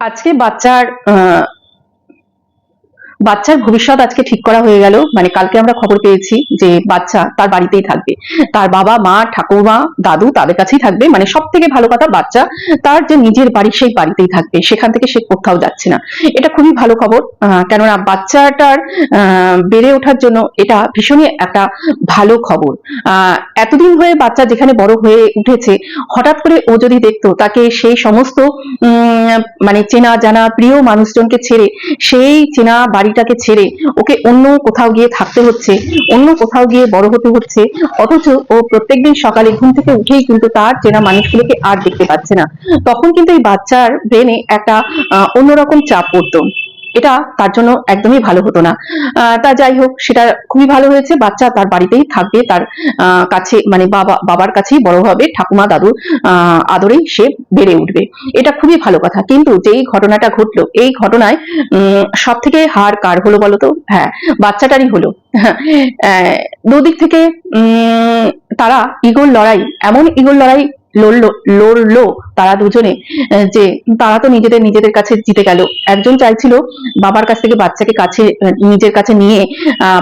আজকে বাচ্চার বাচ্চার ভবিষ্যৎ আজকে ঠিক করা হয়ে গেল। মানে কালকে আমরা খবর পেয়েছি যে বাচ্চা তার বাড়িতেই থাকবে। তার বাবা, মা ঠাকুমা দাদু তাদের কাছেই থাকবে। মানে সব থেকে ভালো কথা, বাচ্চা তার যে নিজের বাড়ি সেই বাড়িতেই থাকবে। সেখান থেকে সে কোথাও যাচ্ছে না। এটা খুবই ভালো খবর। কেননা বাচ্চাটার বেড়ে ওঠার জন্য এটা ভীষণই একটা ভালো খবর। এতদিন হয়ে বাচ্চা যেখানে বড় হয়ে উঠেছে, হঠাৎ করে ও যদি দেখতো তাকে সেই সমস্ত মানে চেনা জানা প্রিয় মানুষজনকে ছেড়ে সেই চেনা বাড়িটাকে ছেড়ে ওকে অন্য কোথাও গিয়ে থাকতে হচ্ছে, অন্য কোথাও গিয়ে বড় হতে হচ্ছে, অথচ ও প্রত্যেকদিন সকালে ঘুম থেকে উঠেই কিন্তু তার চেনা মানুষগুলোকে আর দেখতে পাচ্ছে না। তখন কিন্তু এই বাচ্চার ব্রেনে একটা অন্যরকম চাপ পড়তো। এটা তার জন্য একদমই ভালো হতো না। তা যাই হোক, সেটা খুবই ভালো হয়েছে। বাচ্চা তার বাড়িতেই থাকবে, তার কাছে মানে বাবা, বাবার কাছেই বড় হবে, ঠাকুমা দাদুর আদরেই সে বেড়ে উঠবে। এটা খুবই ভালো কথা। কিন্তু যেই ঘটনাটা ঘটলো, এই ঘটনায় সব থেকে হার কার হলো বলতো হ্যাঁ বাচ্চাটারই হলো। দুদিক থেকে তারা ইগোর লড়াই, এমন ইগোর লড়াই লড়লো লড়লো তারা দুজনে। যে তারা তো নিজেদের নিজেদের কাছে জিতে গেল। একজন চাইছিল বাবার কাছ থেকে বাচ্চাকে কাছে, নিজের কাছে নিয়ে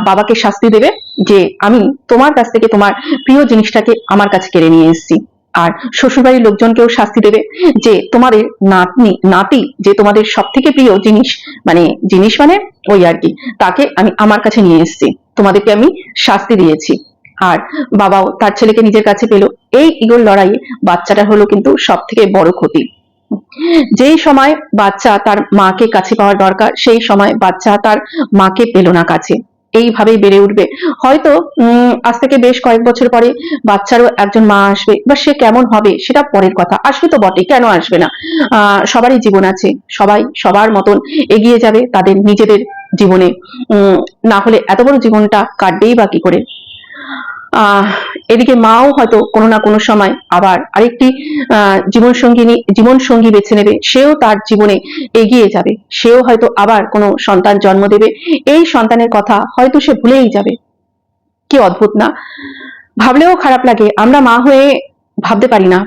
বাবাকে শাস্তি দেবে যে আমি তোমার কাছ থেকে তোমার প্রিয় জিনিসটাকে আমার কাছে কেড়ে নিয়ে এসেছি। আর শ্বশুরবাড়ির লোকজনকেও শাস্তি দেবে যে তোমাদের নাতনি, নাতি যে তোমাদের সব থেকে প্রিয় জিনিস মানে জিনিস মানে ওই আর কি, তাকে আমি আমার কাছে নিয়ে এসেছি। তোমাদেরকে আমি শাস্তি দিয়েছি। আর বাবাও তার ছেলেকে নিজের কাছে পেল। এই ইগোর লড়াইয়ে বাচ্চাটা হলো কিন্তু সব থেকে বড় ক্ষতি। যেই সময় বাচ্চা তার মাকে কাছে পাওয়ার দরকার, সেই সময় বাচ্চা তার মাকে পেল না কাছে। এইভাবেই বেড়ে উঠবে। হয়তো আজ থেকে বেশ কয়েক বছর পরে বাচ্চারও একজন মা আসবে, বা সে কেমন হবে সেটা পরের কথা। আসবে তো বটে কেন আসবে না? সবারই জীবন আছে, সবাই সবার মতন এগিয়ে যাবে তাদের নিজেদের জীবনে। না হলে এত বড় জীবনটা কাটবেই বা কি করে? এদিকে মাও হয়তো কোনো না কোনো সময় আবার আরেকটি জীবন সঙ্গিনী জীবন সঙ্গী বেছে নেবে। সেও তার জীবনে এগিয়ে যাবে। সেও হয়তো আবার কোনো সন্তান জন্ম দেবে। এই সন্তানের কথা হয়তো সে ভুলেই যাবে। কি অদ্ভুত না? ভাবলেও খারাপ লাগে। আমরা মা হয়ে ভাবতে পারি না।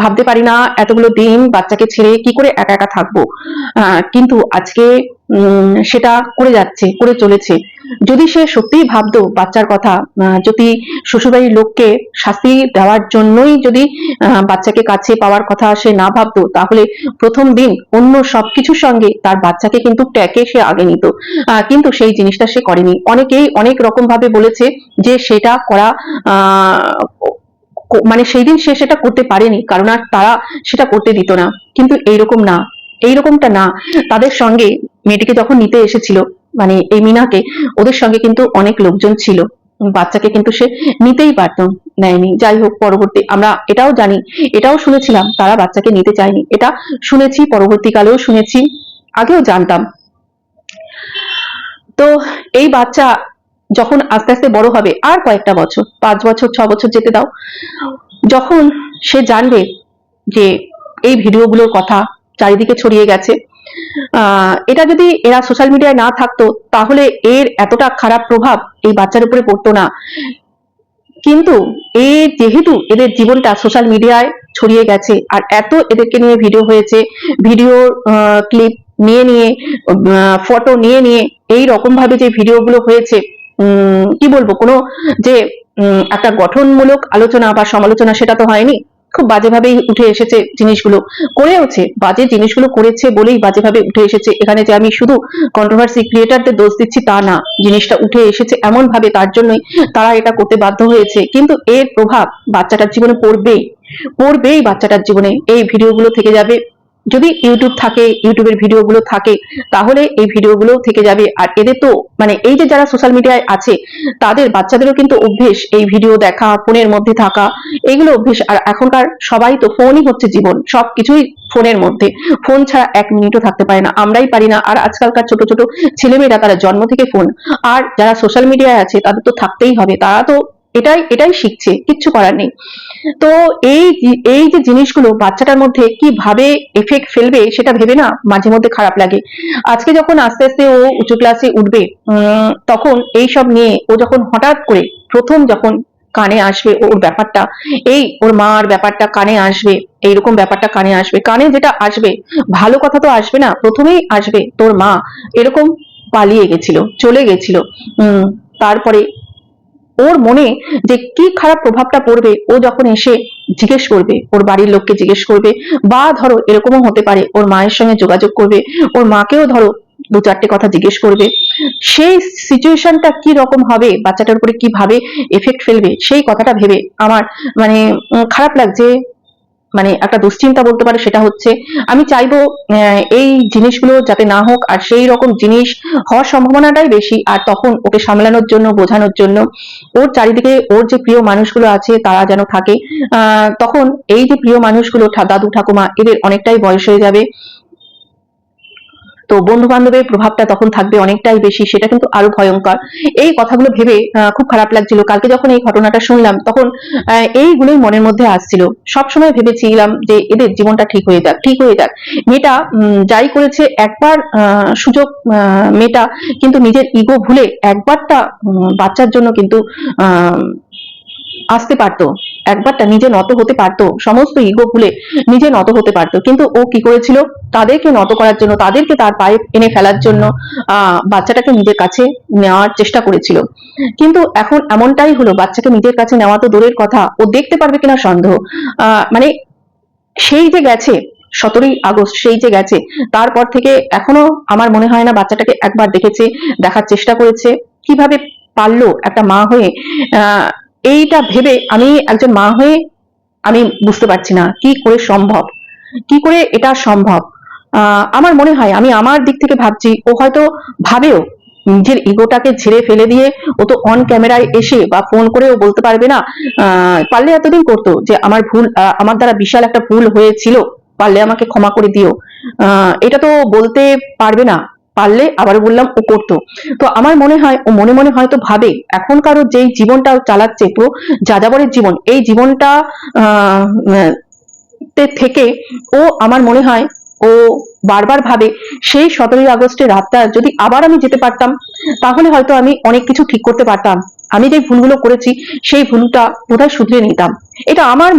ভাবতে পারি না এতগুলো দিন বাচ্চাকে ছেড়ে কি করে একা একা থাকব। কিন্তু আজকে সেটা করে যাচ্ছে, করে চলেছে। যদি সে সত্যিই ভাবতো বাচ্চার কথা যদি শ্বশুরবাড়ির লোককে শাস্তি দেওয়ার জন্যই যদি বাচ্চাকে কাছে পাওয়ার কথা সে না ভাবতো, তাহলে প্রথম দিন অন্য সবকিছুর সঙ্গে তার বাচ্চাকে কিন্তু ট্যাকে সে আগে নিত। কিন্তু সেই জিনিসটা সে করেনি। অনেকেই অনেক রকম ভাবে বলেছে যে সেটা করা মানে সেই দিন সে সেটা করতে পারেনি, কারণ আর তারা সেটা করতে দিত না। কিন্তু এইরকম না। এইরকমটা না। তাদের সঙ্গে মেয়েটিকে যখন নিতে এসেছিল মানে এই মিনাকে ওদের সঙ্গে কিন্তু অনেক লোকজন ছিল। বাচ্চাকে কিন্তু সে নিতেই পারতো, নেয়নি। যাই হোক, পরবর্তী আমরা এটাও জানি, এটাও শুনেছিলাম, তারা বাচ্চাকে নিতে চায়নি। এটা শুনেছি, পরবর্তীকালেও শুনেছি, আগেও জানতাম। তো এই বাচ্চা যখন আস্তে আস্তে বড় হবে, আর কয়েকটা বছর, পাঁচ বছর, ছ বছর যেতে দাও, যখন সে জানবে যে এই ভিডিওগুলোর কথা চারিদিকে ছড়িয়ে গেছে এটা যদি এরা সোশ্যাল মিডিয়ায় না থাকতো, তাহলে এর এতটা খারাপ প্রভাব এই বাচ্চার উপরে পড়তো না। কিন্তু এ যেহেতু এদের জীবনটা সোশ্যাল মিডিয়ায় ছড়িয়ে গেছে, আর এত এদেরকে নিয়ে ভিডিও হয়েছে ভিডিও ক্লিপ নিয়ে নিয়ে ফটো নিয়ে নিয়ে, এই রকম ভাবে যে ভিডিওগুলো হয়েছে কি বলব কোনো যে একটা গঠনমূলক আলোচনা বা সমালোচনা সেটা তো হয়নি। খুব বাজেভাবেই উঠে এসেছে জিনিসগুলো। করেওছে বাজে জিনিসগুলো করেছে বলেই বাজেভাবে উঠে এসেছে। এখানে যে আমি শুধু কন্ট্রোভার্সি ক্রিয়েটারদের দোষ দিচ্ছি তা না, জিনিসটা উঠে এসেছে এমন ভাবে তার জন্যই তারা এটা করতে বাধ্য হয়েছে। কিন্তু এর প্রভাব বাচ্চাটার জীবনে পড়বেই পড়বেই বাচ্চাটার জীবনে। এই ভিডিওগুলো থেকে যাবে যদি ইউটিউব থাকে ইউটিউবের ভিডিওগুলো থাকে, তাহলে এই ভিডিওগুলো থেকে যাবে। আর এদের তো মানে এই যে যারা সোশ্যাল মিডিয়ায় আছে, তাদের বাচ্চাদেরও কিন্তু অভ্যেস এই ভিডিও দেখা, ফোনের মধ্যে থাকা, এগুলো অভ্যেস। আর এখনকার সবাই তো ফোনই হচ্ছে জীবন, সবকিছুই ফোনের মধ্যে। ফোন ছাড়া এক মিনিটও থাকতে পারে না, আমরাই পারি না। আর আজকালকার ছোট ছোট ছেলেমেয়েরা, তারা জন্ম থেকে ফোন। আর যারা সোশ্যাল মিডিয়ায় আছে, তাদের তো থাকতেই হবে। তারা তো এটাই এটাই শিখছে, কিচ্ছু করার নেই। তো এই এই যে জিনিসগুলো বাচ্চাটার মধ্যে কীভাবে এফেক্ট ফেলবে সেটা ভেবে না মাঝে মধ্যে খারাপ লাগে। আজকে যখন আস্তে আস্তে ও উঁচু ক্লাসে উঠবে তখন এই সব নিয়ে ও যখন হঠাৎ করে প্রথম যখন কানে আসবে ওর ব্যাপারটা, এই ওর মার ব্যাপারটা কানে আসবে, এইরকম ব্যাপারটা কানে আসবে, কানে যেটা আসবে, ভালো কথা তো আসবে না, প্রথমেই আসবে তোর মা, এরকম পালিয়ে গেছিল, চলে গেছিল। উম, তারপরে ওর মনে যে কি খারাপ প্রভাবটা পড়বে, ও যখন এসে জিজ্ঞেস করবে, ওর বাড়ির লোককে জিজ্ঞেস করবে, বা ধরো এরকমও হতে পারে, ওর মায়ের সঙ্গে যোগাযোগ করবে, ওর মাকেও ধরো দু চারটে কথা জিজ্ঞেস করবে, সেই সিচুয়েশনটা কি রকম হবে, বাচ্চাটার উপরে কীভাবে এফেক্ট ফেলবে, সেই কথাটা ভেবে আমার মানে খারাপ লাগছে। মানে একটা দুশ্চিন্তা বলতে পারে সেটা হচ্ছে, আমি চাইব এই জিনিসগুলো যাতে না হোক আর সেই রকম জিনিস হওয়ার সম্ভাবনাটাই বেশি আর তখন ওকে সামলানোর জন্য, বোঝানোর জন্য। ওর চারিদিকে, ওর যে প্রিয় মানুষগুলো আছে, তারা যেন থাকে। তখন এই যে প্রিয় মানুষগুলো দাদু, ঠাকুমা, এদের অনেকটাই বয়স হয়ে যাবে। তো বন্ধু বান্ধবের প্রভাবটা তখন থাকবে অনেকটাই বেশি, সেটা কিন্তু আরও ভয়ঙ্কর। এই কথাগুলো ভেবে খুব খারাপ লাগছিল। কালকে যখন এই ঘটনাটা শুনলাম, তখন এইগুলোই মনের মধ্যে আসছিল। সবসময় ভেবেছিলাম যে এদের জীবনটা ঠিক হয়ে যাক, ঠিক হয়ে যাক। মেয়েটা যাই করেছে, একবার সুযোগ মেয়েটা কিন্তু নিজের ইগো ভুলে একবারটা বাচ্চার জন্য কিন্তু আসতে পারতো। একবারটা নিজে নত হতে পারতো, সমস্ত ইগো ভুলে নিজে নত হতে পারতো। কিন্তু ও কি করেছিল? তাদেরকে নত করার জন্য, তাদেরকে তার পায়ে এনে ফেলার জন্য বাচ্চাটাকে নিজের কাছে নেওয়ার চেষ্টা করেছিল। কিন্তু এখন এমনটাই হলো, বাচ্চাকে নিজের কাছে নেওয়া তো দূরের কথা, ও দেখতে পারবে কিনা সন্দেহ। মানে সেই যে গেছে, সতেরোই আগস্ট সেই যে গেছে, তারপর থেকে এখনও আমার মনে হয় না বাচ্চাটাকে একবার দেখেছে, দেখার চেষ্টা করেছে। কীভাবে পারল একটা মা হয়ে এইটা ভেবে আমি একজন মা হয়ে আমি বুঝতে পারছি না কি করে সম্ভব, কি করে এটা সম্ভব। আমার মনে হয়, আমি আমার দিক থেকে ভাবছি, ও হয়তো ভাবেও নিজের ইগোটাকে ঝেড়ে ফেলে দিয়ে ও তো অন ক্যামেরায় এসে বা ফোন করেও বলতে পারবে না। পারলে এতদিন করতো যে আমার ভুল আমার দ্বারা বিশাল একটা ভুল হয়েছিল, পারলে আমাকে ক্ষমা করে দিও। এটা তো বলতে পারবে না। পারলে আবার বললাম, ও করতো। তো আমার মনে হয়, ও মনে মনে হয়তো ভাবে এখনকার যেই জীবনটা চালাচ্ছে, পুরো যাযাবরের জীবন, এই জীবনটা থেকে ও আমার মনে হয়, ও বারবার ভাবে, সেই সতেরোই আগস্টের রাতটা যদি আবার আমি যেতে পারতাম, তাহলে হয়তো আমি অনেক কিছু ঠিক করতে পারতাম। আমি যে ভুলগুলো করেছি, সেই ভুলটা বোধহয় শুধরে নিতাম। এটা আমার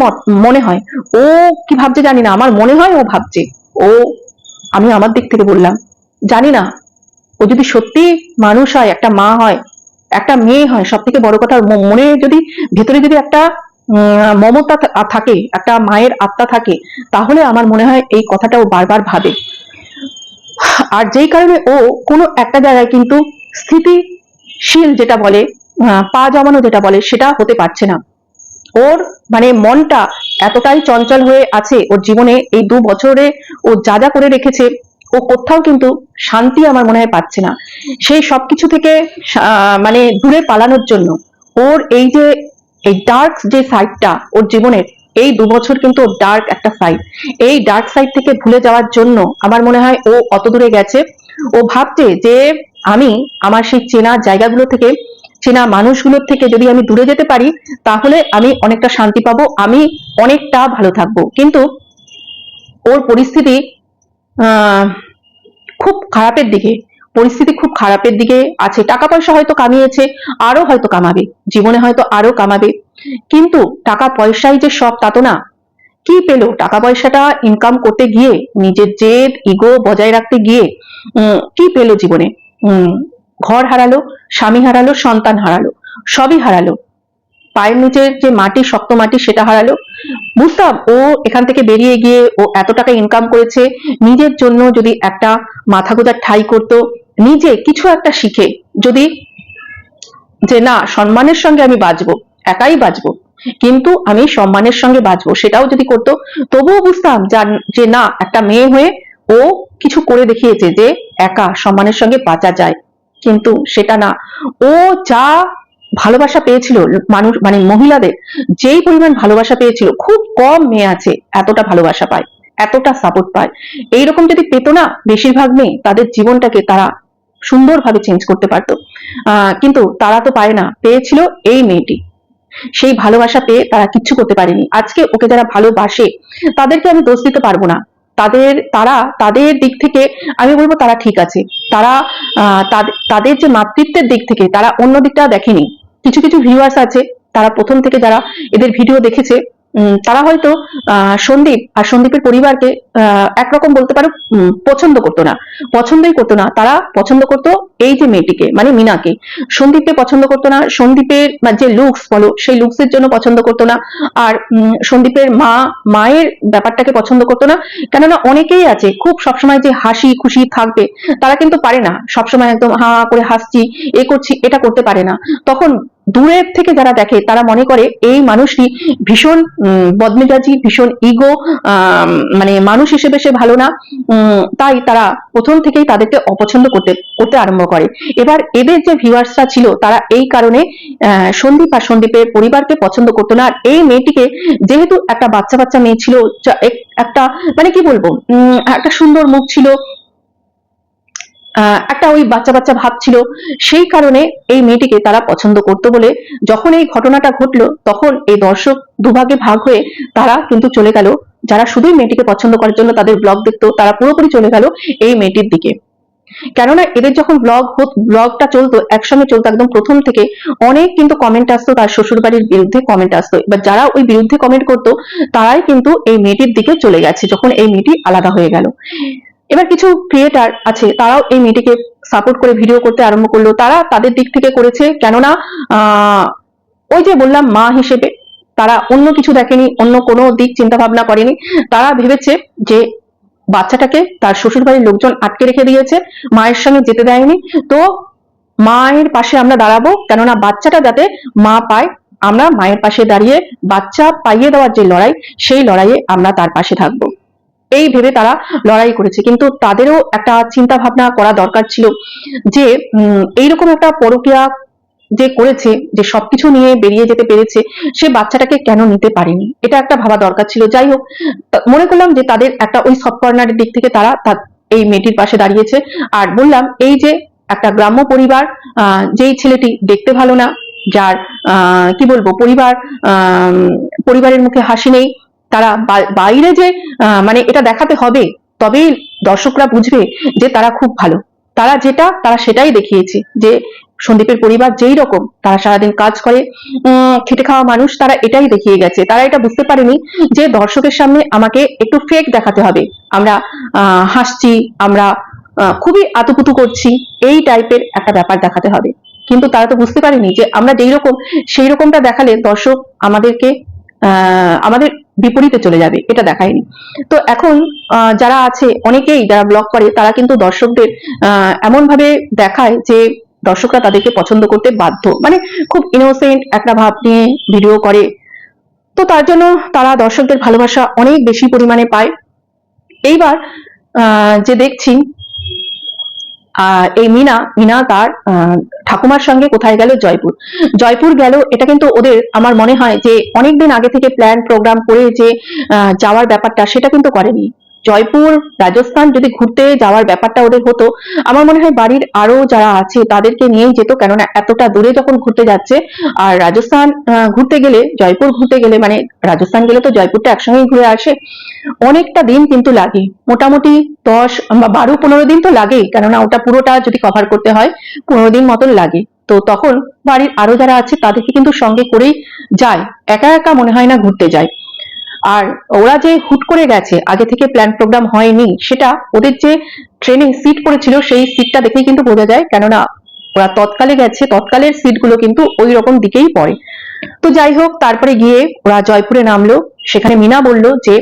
মনে হয়। ও কি ভাবছে জানি না, আমার মনে হয় ও ভাবছে। ও, আমি আমার দিক থেকে বললাম। জানি না। ও যদি সত্যি মানুষ হয়, একটা মা হয়, একটা মেয়ে হয় সব থেকে বড় কথা মনে যদি, ভেতরে যদি একটা মমতা থাকে, একটা মায়ের আত্মা থাকে, তাহলে আমার মনে হয় এই কথাটা ও বারবার ভাবে। আর যেই কারণে ও কোনো একটা জায়গায় কিন্তু স্থিতিশীল যেটা বলে পা জমানো যেটা বলে, সেটা হতে পারছে না। ওর মানে মনটা এতটাই চঞ্চল হয়ে আছে, ওর জীবনে এই দু বছরে ও যা যা করে রেখেছে ও কোথাও কিন্তু শান্তি আমার মনে হয় পাচ্ছে না। সেই সবকিছু থেকে মানে দূরে পালানোর জন্য ওর এই যে, এই ডার্ক যে সাইডটা ওর জীবনের, এই দু বছর কিন্তু ডার্ক একটা সাইড এই ডার্ক সাইড থেকে ভুলে যাওয়ার জন্য আমার মনে হয় ও অত দূরে গেছে। ও ভাবছে যে আমি আমার সেই চেনা জায়গাগুলো থেকে, চেনা মানুষগুলোর থেকে যদি আমি দূরে যেতে পারি, তাহলে আমি অনেকটা শান্তি পাবো, আমি অনেকটা ভালো থাকব। কিন্তু ওর পরিস্থিতি খুব খারাপের দিকে, পরিস্থিতি খুব খারাপের দিকে আছে। টাকা পয়সা হয়তো কামিয়েছে, আরও হয়তো কামাবে, জীবনে হয়তো আরও কামাবে। কিন্তু টাকা পয়সাই যে সব, তা তো না। কি পেল? টাকা পয়সাটা ইনকাম করতে গিয়ে, নিজের জেদ ইগো বজায় রাখতে গিয়ে কি পেল জীবনে? ঘর হারালো, স্বামী হারালো, সন্তান হারালো, সবই হারালো। পায়ের নিচের যে মাটি, শক্ত মাটি সেটা হারালো। বুঝতাম ও এখান থেকে বেরিয়ে গিয়ে ও এত টাকা ইনকাম করেছে, নিজের জন্য যদি একটা মাথা গোজার ঠাই করতো, নিজে কিছু একটা শিখে, যদি যে না, সম্মানের সঙ্গে আমি বাঁচবো, একাই বাঁচবো, কিন্তু আমি সম্মানের সঙ্গে বাঁচবো, সেটাও যদি করতো, তবুও বুঝতাম যে না, একটা মেয়ে হয়ে ও কিছু করে দেখিয়েছে যে একা সম্মানের সঙ্গে বাঁচা যায়, কিন্তু সেটা না। ও যা ভালোবাসা পেয়েছিল মানুষ মানে মহিলাদের, যেই পরিমাণ ভালোবাসা পেয়েছিল, খুব কম মেয়ে আছে এতটা ভালোবাসা পায়, এতটা সাপোর্ট পায়। এইরকম যদি পেতো না, বেশিরভাগ মেয়ে তাদের জীবনটাকে তারা সুন্দরভাবে চেঞ্জ করতে পারতো। কিন্তু তারা তো পায় না, পেয়েছিল এই মেয়েটি। সেই ভালোবাসা পেয়ে তারা কিচ্ছু করতে পারেনি। আজকে ওকে যারা ভালোবাসে, তাদেরকে আমি দোষ দিতে পারব না। তাদের, তারা, তাদের দিক থেকে আমি বলব তারা ঠিক আছে। তারা তাদের যে মাতৃত্বের দিক থেকে তারা অন্য দিকটা দেখেনি। কিছু কিছু ভিউয়ার্স আছে তারা প্রথম থেকে যারা এদের ভিডিও দেখেছে তারা হয়তো সন্দীপ আর সন্দীপের পরিবারকে একরকম বলতে পারো পছন্দ করতো না। পছন্দই করতো না। তারা পছন্দ করতো এই যে মেয়েটিকে মানে মিনাকে। সন্দীপকে পছন্দ করতো না। সন্দীপের যে লুকস বলো, সেই লুকসের জন্য পছন্দ করতো না। আর সন্দীপের মা, মায়ের ব্যাপারটাকে পছন্দ করতো না। কেননা অনেকেই আছে, খুব সবসময় যে হাসি খুশি থাকবে, তারা কিন্তু পারে না। সবসময় একদম হা করে হাসছি, এ করছি, এটা করতে পারে না। তখন দূরের থেকে যারা দেখে, তারা মনে করে এই মানুষটি ভীষণ বদমেজাজি, ভীষণ ইগো মানে মানুষ হিসেবে সে ভালো না। তাই তারা প্রথম থেকেই তাদেরকে অপছন্দ করতে করতে আরম্ভ করে। এবার এদের যে ভিউয়ার্সরা ছিল, তারা এই কারণে সন্দীপ আর সন্দীপের পরিবারকে পছন্দ করতো না। আর এই মেয়েটিকে যেহেতু একটা বাচ্চা বাচ্চা মেয়ে ছিল একটা মানে কি বলব একটা সুন্দর মুখ ছিল একটা ওই বাচ্চা বাচ্চা ভাব ছিল। সেই কারণে এই মেয়েটিকে তারা পছন্দ করতো বলে যখন এই ঘটনাটা ঘটলো, তখন এই দর্শক দুভাগে ভাগ হয়ে তারা কিন্তু চলে গেল। যারা শুধুই মেয়েটিকে পছন্দ করার জন্য তাদের ব্লগ দেখতো, তারা পুরোপুরি চলে গেল এই মেয়েটির দিকে। কেননা এদের যখন ব্লগ ব্লগটা চলতো, একসঙ্গে চলতো একদম প্রথম থেকে, অনেক কিন্তু কমেন্ট আসতো, তার শ্বশুর বাড়ির বিরুদ্ধে কমেন্ট আসতো। এবার যারা ওই বিরুদ্ধে কমেন্ট করতো, তারাই কিন্তু এই মেয়েটির দিকে চলে গেছে, যখন এই মেয়েটি আলাদা হয়ে গেল। এবার কিছু ক্রিয়েটার আছে, তারাও এই মেয়েটিকে সাপোর্ট করে ভিডিও করতে আরম্ভ করল। তারা তাদের দিক থেকে করেছে কেননা ওই যে বললাম মা হিসেবে তারা অন্য কিছু দেখেনি, অন্য কোনো দিক চিন্তা ভাবনা করেনি। তারা ভেবেছে যে বাচ্চাটাকে তার শ্বশুর বাড়ির লোকজন আটকে রেখে দিয়েছে, মায়ের সঙ্গে যেতে দেয়নি। তো মায়ের পাশে আমরা দাঁড়াবো, কেননা বাচ্চাটা যাতে মা পায়, আমরা মায়ের পাশে দাঁড়িয়ে বাচ্চা পাইয়ে দেওয়ার যে লড়াই, সেই লড়াইয়ে আমরা তার পাশে থাকব। এই ভেবে তারা লড়াই করেছে। কিন্তু তাদেরও একটা চিন্তা ভাবনা করা দরকার ছিল যে এইরকম একটা পরকিয়া যে করেছে, যে সবকিছু নিয়ে বেরিয়ে যেতে পেরেছে, সে বাচ্চাটাকে কেন নিতে পারেনি? এটা একটা ভাবা দরকার ছিল। যাই হোক মনে করলাম যে তাদের একটা ওই সব কর্নারের দিক থেকে তারা এই মেয়েটির পাশে দাঁড়িয়েছে। আর বললাম, এই যে একটা গ্রাম্য পরিবার যেই ছেলেটি দেখতে ভালো না, যার কি বলব, পরিবার পরিবারের মুখে হাসি নেই তারা বাইরে যে মানে এটা দেখাতে হবে, তবেই দর্শকরা বুঝবে যে তারা খুব ভালো। তারা যেটা, তারা সেটাই দেখিয়েছে যে সন্দীপের পরিবার যেই রকম, তারা সারাদিন কাজ করে খেটে খাওয়া মানুষ, তারা এটাই দেখিয়ে গেছে। তারা এটা বুঝতে পারেনি যে দর্শকের সামনে আমাকে একটু ফেক দেখাতে হবে। আমরা হাসছি, আমরা খুবই আতুপুতু করছি, এই টাইপের একটা ব্যাপার দেখাতে হবে। কিন্তু তারা তো বুঝতে পারেনি যে আমরা যেই রকম, সেই রকমটা দেখালে দর্শক আমাদেরকে আমাদের বিপরীতে চলে যাবে, এটা দেখায়নি। তো এখন যারা আছে, অনেকেই যারা ব্লগ করে, তারা কিন্তু দর্শকদের এমন ভাবে দেখায় যে দর্শকরা তাদেরকে পছন্দ করতে বাধ্য। মানে খুব ইনোসেন্ট একটা ভাব নিয়ে ভিডিও করে। তো তার জন্য তারা দর্শকদের ভালোবাসা অনেক বেশি পরিমাণে পায়। এইবার যে দেখছি আহ, এই মিনা মিনা তার ঠাকুমার সঙ্গে কোথায় গেল? জয়পুর। জয়পুর গেল এটা কিন্তু ওদের আমার মনে হয় যে অনেকদিন আগে থেকে প্ল্যান প্রোগ্রাম করে যে যাওয়ার ব্যাপারটা সেটা কিন্তু করেনি। জয়পুর, রাজস্থান যদি ঘুরতে যাওয়ার ব্যাপারটা ওদের হতো, আমার মনে হয় বাড়ির আরও যারা আছে তাদেরকে নিয়েই যেত, কেননা এতটা দূরে যখন ঘুরতে যাচ্ছে, আর রাজস্থান ঘুরতে গেলে, জয়পুর ঘুরতে গেলে মানে রাজস্থান গেলে তো জয়পুরটা একসঙ্গেই ঘুরে আসে, অনেকটা দিন কিন্তু লাগে, মোটামুটি দশ বা বারো, পনেরো দিন তো লাগেই, কেননা ওটা পুরোটা যদি কভার করতে হয়, পনেরো দিন মতন লাগে, তো তখন বাড়ির আরও যারা আছে তাদেরকে কিন্তু সঙ্গে করেই যায়, একা একা মনে হয় না ঘুরতে যায়। আর ওরা যে হুট করে গেছে, আগে থেকে প্ল্যান প্রোগ্রাম হয়নি, সেটা ওদের যে ট্রেনে সিট পড়েছিল, সেই সিটটা দেখেই কিন্তু বোঝা যায়। কেননা ওরা তৎকালে গেছে, তৎকালের সিটগুলো কিন্তু ওই রকম দিকেই পড়ে। তো যাই হোক, তারপরে গিয়ে ওরা জয়পুরে নামলো। সেখানে মিনা বলল যে,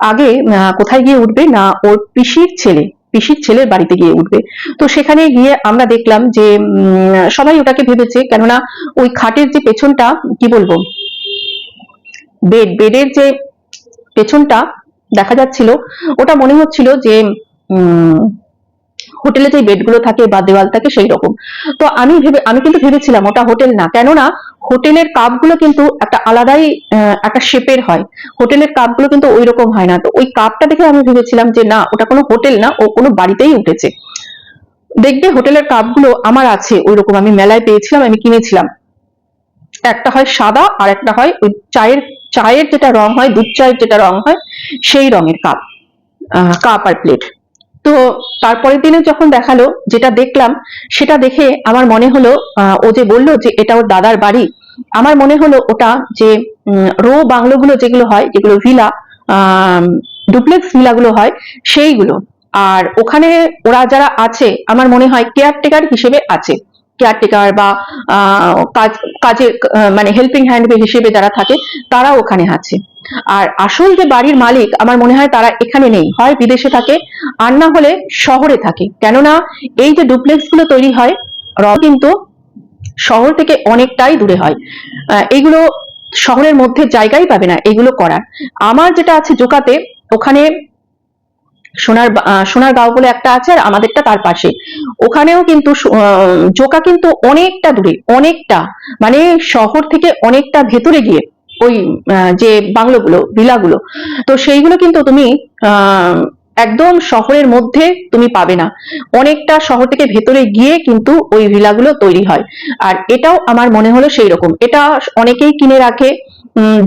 আগে কোথায় গিয়ে উঠবে? না, ওর পিসির ছেলে, পিসির ছেলের বাড়িতে গিয়ে উঠবে। তো সেখানে গিয়ে আমরা দেখলাম যে সবাই ওটাকে ভেবেছে। কেননা ওই খাটের যে পেছনটা, কি বলব? বেড, বেডের যে পেছনটা দেখা যাচ্ছিল, ওটা মনে হচ্ছিল যে হোটেলে যে বেডগুলো থাকে বা দেওয়াল থাকে সেই রকম। তো আমি ভেবে, আমি কিন্তু ভেবেছিলাম ওটা হোটেল না, কেননা হোটেলের কাপগুলো কিন্তু একটা আলাদাই একটা শেপের হয়। হোটেলের কাপগুলো কিন্তু ওই রকম হয় না। তো ওই কাপটা দেখে আমি ভেবেছিলাম যে, না, ওটা কোনো হোটেল না, ও কোনো বাড়িতেই উঠেছে। দেখবে হোটেলের কাপগুলো আমার আছে ওই রকম আমি মেলায় পেয়েছিলাম, আমি কিনেছিলাম। একটা হয় সাদা আর একটা হয় ওই চায়ের চায়ের যেটা রং হয়, দুধ চায়ের যেটা রং হয়, সেই রঙের কাপ কাপ আর প্লেট তো তারপরের দিনে যখন দেখাল, যেটা দেখলাম, সেটা দেখে আমার মনে হলো ও যে বলল যে এটা ওর দাদার বাড়ি, আমার মনে হলো ওটা যে রো বাংলোগুলো যেগুলো হয়, যেগুলো ভিলা ডুপ্লেক্স ভিলাগুলো হয়, সেইগুলো। আর ওখানে ওরা যারা আছে, আমার মনে হয় কেয়ারটেকার হিসেবে আছে। কেয়ারটেকার বা কাজ আহ, মানে হেল্পিং হ্যান্ড হিসেবে যারা থাকে তারা ওখানে আছে। আর আসল যে বাড়ির মালিক আমার মনে হয় তারা এখানে নেই। হয় বিদেশে থাকে আর না হলে শহরে থাকে। কেননা এই যে ডুপ্লেক্সগুলো তৈরি হয় কিন্তু শহর থেকে অনেকটাই দূরে হয়। আহ, এইগুলো শহরের মধ্যে জায়গাই পাবে না এগুলো করার। আমার যেটা আছে জোকাতে ওখানে সোনার সোনার গাঁও বলে একটা আছে আর আমাদেরটা তার পাশে। ওখানেও কিন্তু জোকা কিন্তু অনেকটা দূরে, অনেকটা মানে শহর থেকে অনেকটা ভেতরে গিয়ে ওই যে বাংলোগুলো, ভিলাগুলো, তো সেইগুলো কিন্তু তুমি একদম শহরের মধ্যে তুমি পাবে না। অনেকটা শহর থেকে ভেতরে গিয়ে কিন্তু ওই ভিলাগুলো তৈরি হয়। আর এটাও আমার মনে হলো সেই রকম এটা অনেকেই কিনে রাখে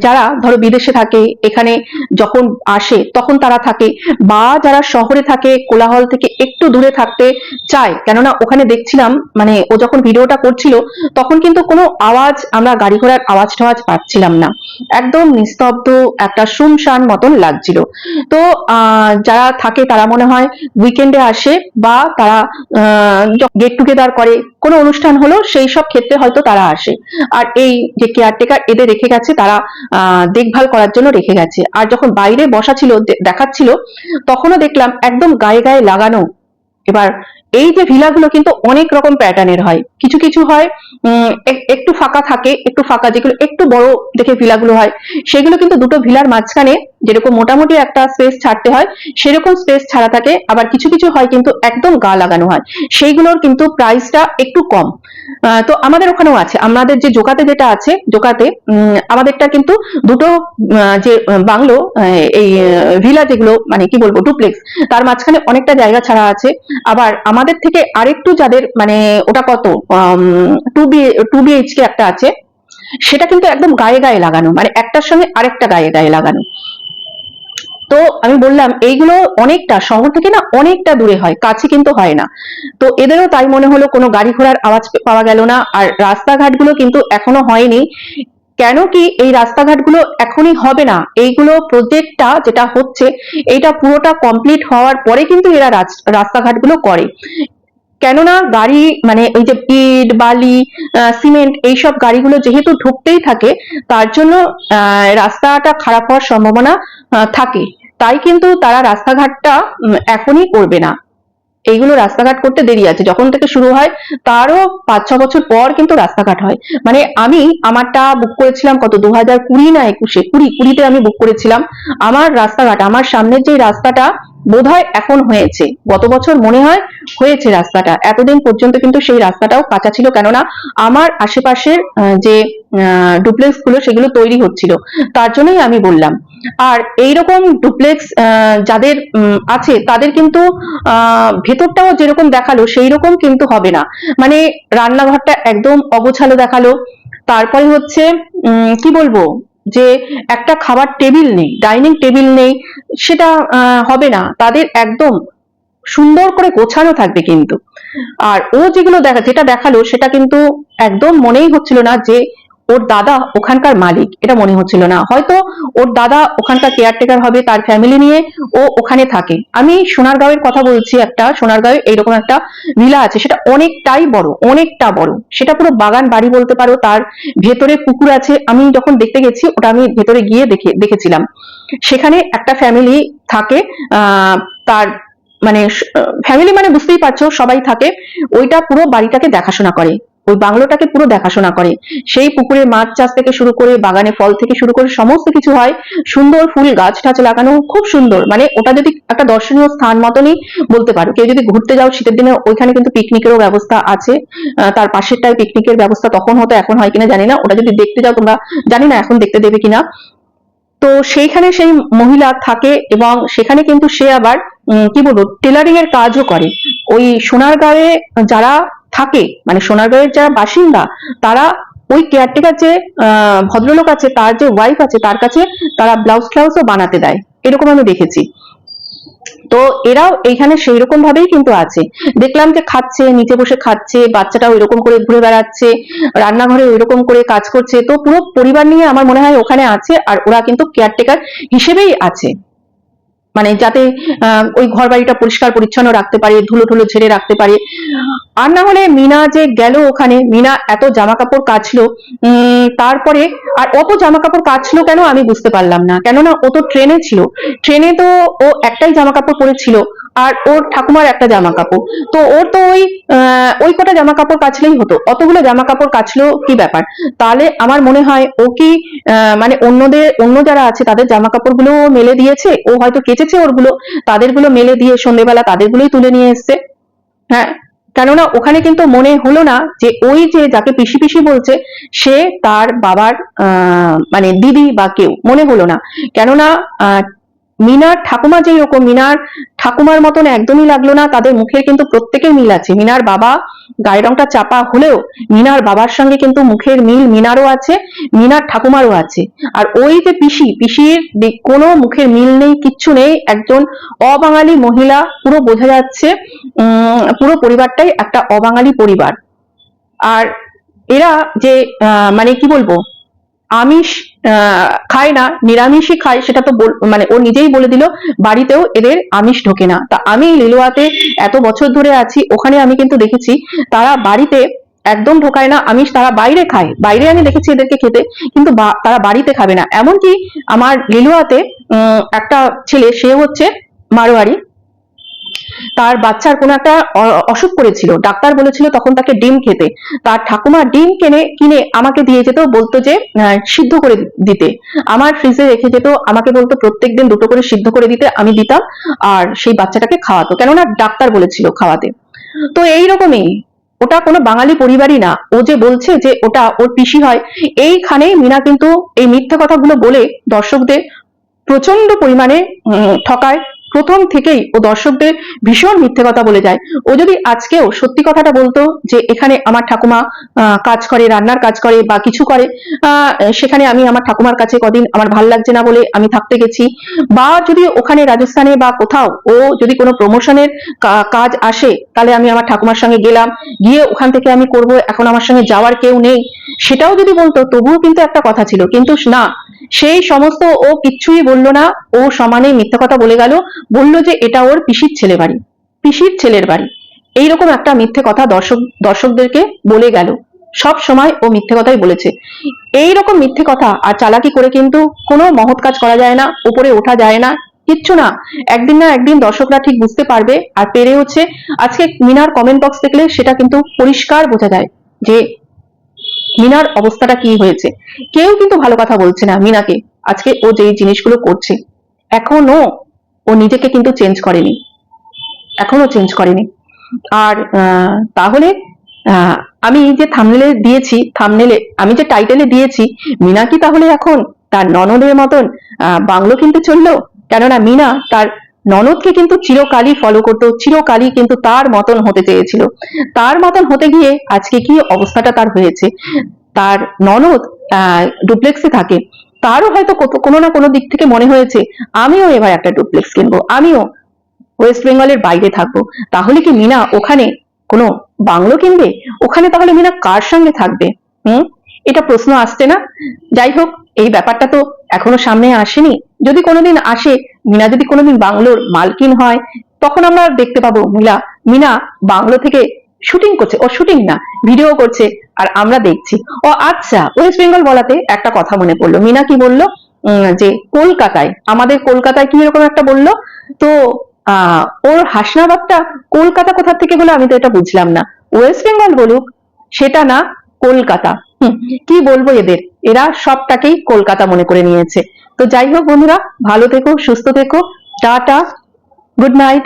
যারা ধরো বিদেশে থাকে, এখানে যখন আসে, তখন তারা থাকে। বা যারা শহরে থাকে, কোলাহল থেকে একটু দূরে থাকতে চায়। কেননা ওখানে দেখছিলাম মানে ও যখন ভিডিওটা করছিল, তখন কিন্তু কোনো আওয়াজ, আমরা গাড়ি ঘোড়ার আওয়াজ টাওয়াজ পাচ্ছিলাম না। একদম নিস্তব্ধ, একটা শুনশান মতন লাগছিল। তো যারা থাকে, তারা মনে হয় উইকেন্ডে আসে বা তারা গেট টুগেদার করে। কোনো অনুষ্ঠান হলো, সেই সব ক্ষেত্রে হয়তো তারা আসে। আর এই যে কেয়ারটেকার এদের রেখে গেছে, তারা আহ, দেখভাল করার জন্য রেখে গেছে। আর যখন বাইরে বসা ছিল দেখাচ্ছিল তখনও দেখলাম একদম গায়ে গায়ে লাগানো। এবার এই যে ভিলাগুলো কিন্তু অনেক রকম প্যাটার্নের হয়। কিছু কিছু হয় একটু ফাঁকা থাকে, একটু ফাঁকা যেগুলো একটু বড় দেখে ভিলাগুলো হয়, সেগুলো কিন্তু দুটো ভিলার মাঝখানে যেরকম মোটামুটি একটা স্পেস ছাড়তে হয়, সেরকম স্পেস ছাড়া থাকে। আবার কিছু কিছু হয় কিন্তু একদম গা লাগানো হয়। সেইগুলোর কিন্তু প্রাইসটা একটু কম। তো আমাদের ওখানেও আছে। আমাদের যে জোকাতে যেটা আছে, জোকাতে আমাদেরটা কিন্তু দুটো যে বাংলো এই ভিলা যেগুলো মানে কি বলব ডুপ্লেক্স তার মাঝখানে অনেকটা জায়গা ছাড়া আছে। আবার আমাদের থেকে আরেকটু যাদের মানে ওটা কত? টু বি টু বিএইচকে একটা আছে। সেটা কিন্তু একদম গায়ে গায়ে লাগানো। মানে একটার সঙ্গে আরেকটা গায়ে গায়ে লাগানো। তো আমি বললাম, এইগুলো অনেকটা শহর থেকে না অনেকটা দূরে হয়, কাছে কিন্তু হয় না। তো এদেরও তাই মনে হলো, কোনো গাড়ি ঘোড়ার আওয়াজ পাওয়া গেল না। আর রাস্তাঘাটগুলো কিন্তু এখনও হয়নি। কেন কি এই রাস্তাঘাটগুলো এখনই হবে না? এইগুলো প্রজেক্টটা যেটা হচ্ছে এটা পুরোটা কমপ্লিট হওয়ার পরে কিন্তু এরা রাস- রাস্তাঘাটগুলো করে। কেননা গাড়ি মানে ওই যে ইট বালি সিমেন্ট এইসব গাড়িগুলো যেহেতু ঢুকতেই থাকে, তার জন্য রাস্তাটা খারাপ হওয়ার সম্ভাবনা থাকে। তাই কিন্তু তারা রাস্তাঘাটটা এখনই করবে না। এইগুলো রাস্তাঘাট করতে দেরি আছে। যখন থেকে শুরু হয়, তারও পাঁচ ছ বছর পর কিন্তু রাস্তাঘাট হয়। মানে আমি আমারটা বুক করেছিলাম কত? দু হাজার কুড়ি না একুশে। কুড়ি, কুড়িতে আমি বুক করেছিলাম। আমার রাস্তাঘাট, আমার সামনের যে রাস্তাটা বোধহয় এখন হয়েছে। গত বছর মনে হয় হয়েছে রাস্তাটা। এতদিন পর্যন্ত কিন্তু সেই রাস্তাটাও কাঁচা ছিল। কেননা আমার আশেপাশের যে ডুপ্লেক্সগুলো সেগুলো তৈরি হচ্ছিল। তার জন্যই আমি বললাম। আর এইরকম ডুপ্লেক্স যাদের আছে, তাদের কিন্তু ভেতরটাও যেরকম দেখাল সেই রকম কিন্তু হবে না। মানে রান্নাঘরটা একদম অগোছালো দেখাল। তারপরে হচ্ছে কি বলব? যে একটা খাবার টেবিল নেই ডাইনিং টেবিল নেই, সেটা হবে না। তাদের একদম সুন্দর করে গোছানো থাকবে কিন্তু। আর ও যেগুলো দেখা, যেটা দেখাল, সেটা কিন্তু একদম মনেই হচ্ছিল না যে ওর দাদা ওখানকার মালিক, এটা মনে হচ্ছিল না। হয়তো ওর দাদা ওখানকার কেয়ারটেকার হবে তার ফ্যামিলি নিয়ে, ও ওখানে থাকে। আমি সোনারগাঁওয়ের কথা বলছি একটা, সোনারগাঁওয়ে এইরকম একটা ভিলা আছে, সেটা অনেকটাই বড়, অনেকটা বড়। সেটা পুরো বাগান বাড়ি বলতে পারো, তার ভেতরে পুকুর আছে। আমি যখন দেখতে গেছি, ওটা আমি ভেতরে গিয়ে দেখে, দেখেছিলাম। সেখানে একটা ফ্যামিলি থাকে তার মানে ফ্যামিলি মানে বুঝতেই পারছ, সবাই থাকে। ওইটা পুরো বাড়িটাকে দেখাশোনা করে। ওই বাংলোটাকে পুরো দেখাশোনা করে। সেই পুকুরে মাছ চাষ থেকে শুরু করে, বাগানে ফল থেকে শুরু করে সমস্ত কিছু হয়। সুন্দর ফুল গাছ টাছ লাগানো খুব সুন্দর। মানে ওটা যদি একটা দর্শনীয় স্থান মতনই বলতে পারো। কেউ যদি ঘুরতে যাও, শীতের দিনে ওইখানে কিন্তু পিকনিকেরও ব্যবস্থা আছে। তার পাশেরটায় পিকনিকের ব্যবস্থা তখন হতো এখন হয় কিনা জানি না। ওটা যদি দেখতে যাও তোমরা, জানি না এখন দেখতে দেবে কিনা। তো সেইখানে সেই মহিলা থাকে এবং সেখানে কিন্তু সে আবার কি বলব টেলারিং এর কাজও করে। ওই সোনার সোনারগাঁয়ে যারা থাকে। মানে সোনারগাঁয়ের যারা বাসিন্দা, তারা ওই কেয়ারটেকার যে ভদ্রলোক আছে, তার যে ওয়াইফ আছে, তার কাছে তারা ব্লাউজ ফ্লাউজও বানাতে দেয়। এরকম আমি দেখেছি। তো এরাও এখানে সেই রকম ভাবেই কিন্তু আছে। দেখলাম যে খাচ্ছে, নিচে বসে খাচ্ছে, বাচ্চাটাও এরকম করে ঘুরে বেড়াচ্ছে, রান্নাঘরে ওইরকম করে কাজ করছে। তো পুরো পরিবার নিয়ে আমার মনে হয় ওখানে আছে, আর ওরা কিন্তু কেয়ারটেকার হিসেবেই আছে। মানে যাতে ওই ঘর বাড়িটা পরিষ্কার পরিচ্ছন্ন রাখতে পারে, ধুলো ধুলো ছেড়ে রাখতে পারে। আর না হলে মিনা যে গেল ওখানে, মিনা এত জামা কাপড় কাচলো তারপরে, আর অত জামা কাপড় কাচলো কেন আমি বুঝতে পারলাম না। কেননা ও তো ট্রেনে ছিল। ট্রেনে তো ও একটাই জামা কাপড় পরেছিল। আর ওর ঠাকুমার একটা জামা কাপড়। তো ওর তো ওই ওই কটা জামা কাপড় কাচলেই হতো। অতগুলো জামা কাপড় কাচলো কি ব্যাপার? তাহলে আমার মনে হয় ও কি মানে অন্যদের, অন্য যারা আছে তাদের জামা কাপড়গুলো মেলে দিয়েছে? ও হয়তো কেচেছে ওরগুলো, তাদেরগুলো মেলে দিয়ে সন্ধ্যেবেলা তাদেরগুলোই তুলে নিয়ে এসছে। হ্যাঁ কেননা ওখানে কিন্তু মনে হলো না যে ওই যে যাকে পিসি পিসি বলছে, সে তার বাবার মানে দিদি বা কেউ, মনে হলো না। কেননা মিনার ঠাকুমা যেই রকম, মিনার ঠাকুমার মতন একদমই লাগল না, তাদের মুখের কিন্তু প্রত্যেকের মিল আছে। মিনার বাবা গায়ের রংটা চাপা হলেও মিনার বাবার সঙ্গে কিন্তু মুখের মিল মিনারও আছে, মিনার ঠাকুমারও আছে। আর ওই যে পিসি, পিসির কোনো মুখের মিল নেই, কিচ্ছু নেই। একজন অবাঙালি মহিলা, পুরো বোঝা যাচ্ছে পুরো পরিবারটাই একটা অবাঙালি পরিবার। আর এরা যে মানে কি বলব আমিষ খায় না, নিরামিষই খায়, সেটা তো মানে ও নিজেই বলে দিল, বাড়িতেও এদের আমিষ ঢোকে না। তা আমি লিলুয়াতে এত বছর ধরে আছি, ওখানে আমি কিন্তু দেখেছি, তারা বাড়িতে একদম ঢোকায় না, আমিষ তারা বাইরে খায়। বাইরে আমি দেখেছি এদেরকে খেতে, কিন্তু তারা বাড়িতে খাবে না। এমনকি আমার লিলুয়াতে একটা ছেলে, সে হচ্ছে মারোয়ারি। তার বাচ্চার কোনো একটা অসুখ করেছিল। ডাক্তার বলেছিল তখন তাকে ডিম খেতে। তার ঠাকুমা ডিম কিনে কিনে আমাকে দিয়ে যেত, বলতো যে সিদ্ধ করে দিতে। আমার ফ্রিজে রেখে যেত, আমাকে বলতো প্রত্যেকদিন দুটো করে সিদ্ধ করে দিতে, আমি দিতাম, আর সেই বাচ্চাটাকে খাওয়াতো। কেননা ডাক্তার বলেছিল খাওয়াতে। তো এই রকমই, ওটা কোনো বাঙালি পরিবারই না। ও যে বলছে যে ওটা ওর পিসি হয়, এইখানে মিনা কিন্তু এই মিথ্যা কথাগুলো বলে দর্শকদের প্রচণ্ড পরিমাণে ঠকায়। প্রথম থেকেই ও দর্শকদের ভীষণ মিথ্যে কথা বলে যায়। ও যদি আজকেও সত্যি কথাটা বলতো যে এখানে আমার ঠাকুমা কাজ করে, রান্নার কাজ করে বা কিছু করে সেখানে আমি আমার ঠাকুমার কাছে কদিন আমার ভালো লাগছে না বলে আমি থাকতে গেছি বা যদি ওখানে রাজস্থানে বা কোথাও ও যদি কোনো প্রমোশনের কাজ আসে, তাহলে আমি আমার ঠাকুমার সঙ্গে গেলাম, গিয়ে ওখান থেকে আমি করব, এখন আমার সঙ্গে যাওয়ার কেউ নেই, সেটাও যদি বলতো, তবুও কিন্তু একটা কথা ছিল। কিন্তু না সেই সমস্ত ও কিচ্ছুই বলল না, ও সমানে মিথ্যা কথা বলে গেল, বলল যে এটা ওর পিসির ছেলে বাড়ি, পিসির ছেলের বাড়ি। এইরকম একটা মিথ্যে কথা দর্শক, দর্শকদেরকে বলে গেল। সব সময় ও মিথ্যে কথাই বলেছে। এই রকম মিথ্যে কথা আর চালাকি করে কিন্তু কোনো মহৎ কাজ করা যায় না, উপরে ওঠা যায় না, কিচ্ছু না। একদিন না একদিন দর্শকরা ঠিক বুঝতে পারবে আর পেরে হচ্ছে আজকে মিনার কমেন্ট বক্স দেখলে সেটা কিন্তু পরিষ্কার বোঝা যায় যে মিনার অবস্থাটা কি হয়েছে? কেউ কিন্তু ভালো কথা বলছে না মিনাকে। আজকে ও যে জিনিসগুলো করছে এখনও ও নিজেকে কিন্তু চেঞ্জ করেনি। এখনও চেঞ্জ করেনি। আর তাহলে আমি যে থামনেলে দিয়েছি থামনেলে আমি যে টাইটেলে দিয়েছি, মিনা কি তাহলে এখন তার ননদের মতন বাংলো কিনতে চলল? কেননা মিনা তার ননদকে কিন্তু চিরকালই ফলো করতো, চিরকালই কিন্তু তার মতন হতে চেয়েছিল। তার মতন হতে গিয়ে আজকে কি অবস্থাটা তার হয়েছে? তার ননদ ডুপ্লেক্সে থাকে। তারও হয়তো কোনো না কোনো দিক থেকে মনে হয়েছে, আমিও এবার একটা ডুপ্লেক্স কিনবো, আমিও ওয়েস্ট বেঙ্গলের বাইরে থাকব। তাহলে কি মিনা ওখানে কোনো বাংলো কিনবে? ওখানে তাহলে মিনা কার সঙ্গে থাকবে? হুম? এটা প্রশ্ন আসছে না? যাই হোক, এই ব্যাপারটা তো এখনও সামনে আসেনি। যদি কোনোদিন আসে, মিনা যদি কোনোদিন বাংলোর মালকিন হয়, তখন আমরা দেখতে পাবো মিলা, মিনা বাংলো থেকে শুটিং করছে। ও শুটিং না, ভিডিও করছে আর আমরা দেখছি। ও আচ্ছা ওয়েস্ট বেঙ্গল বলাতে একটা কথা মনে পড়ল। মিনা কি বলল? যে কলকাতায়, আমাদের কলকাতায় কি এরকম একটা বলল? তো আহ ওর হাসনাবাদটা কলকাতা কোথা থেকে হলো আমি তো এটা বুঝলাম না। ওয়েস্ট বেঙ্গল বলুক, সেটা না কলকাতা। কি বলব এদের? এরা সবটাকেই কলকাতা মনে করে নিয়েছে। তো যাই হোক বন্ধুরা, ভালো থেকো, সুস্থ থেকো, টাটা, গুড নাইট।